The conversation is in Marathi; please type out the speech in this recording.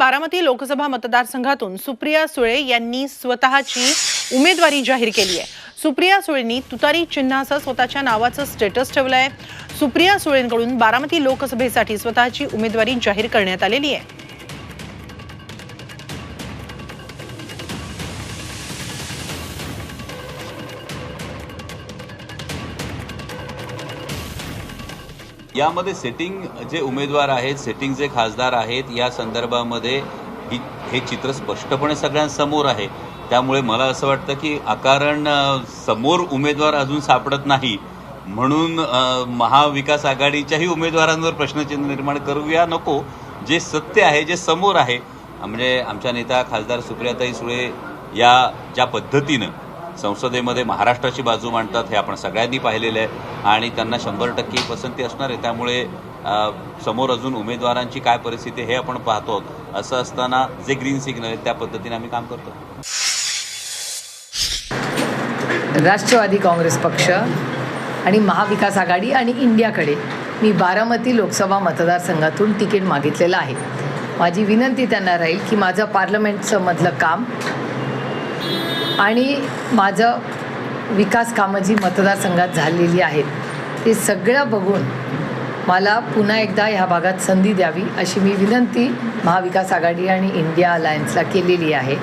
बारामती लोकसभा मतदारसंघातून सुप्रिया सुळे यांनी स्वतःची उमेदवारी जाहीर केली आहे. सुप्रिया सुळेंनी तुतारी चिन्हासह स्वतःच्या नावाचं स्टेटस ठेवलं आहे सुप्रिया सुळेंकडून बारामती लोकसभेसाठी स्वतःची उमेदवारी जाहीर करण्यात आलेली आहे. यामध्ये सेटिंग जे उमेदवार आहेत सेटिंग जे खासदार आहेत या संदर्भामध्ये ही हे चित्र स्पष्टपणे सगळ्यांसमोर आहे. त्यामुळे मला असं वाटतं की अकारण समोर उमेदवार अजून सापडत नाही. म्हणून महाविकास आघाडीच्याही उमेदवारांवर प्रश्नचिन्ह निर्माण करूया नको. जे सत्य आहे जे समोर आहे म्हणजे आमच्या नेता खासदार सुप्रियाताई सुळे या ज्या पद्धतीनं संसदेमध्ये महाराष्ट्राची बाजू मांडतात हे आपण सगळ्यांनी पाहिलेलं आहे. आणि त्यांना शंभर टक्के पसंती असणार आहे. त्यामुळे समोर अजून उमेदवारांची काय परिस्थिती हे आपण पाहतो. आहोत असं असताना जे ग्रीन सिग्नल आहेत त्या पद्धतीने आम्ही काम करतो. राष्ट्रवादी काँग्रेस पक्ष आणि महाविकास आघाडी आणि इंडियाकडे मी बारामती लोकसभा मतदारसंघातून तिकीट मागितलेलं आहे. माझी विनंती त्यांना राहील की माझं पार्लमेंटचं मधलं काम आणि माझं विकास कामं जी मतदारसंघात झालेली आहेत ते सगळं बघून मला पुन्हा एकदा ह्या भागात संधी द्यावी अशी मी विनंती महाविकास आघाडी आणि इंडिया अलायन्सला केलेली आहे.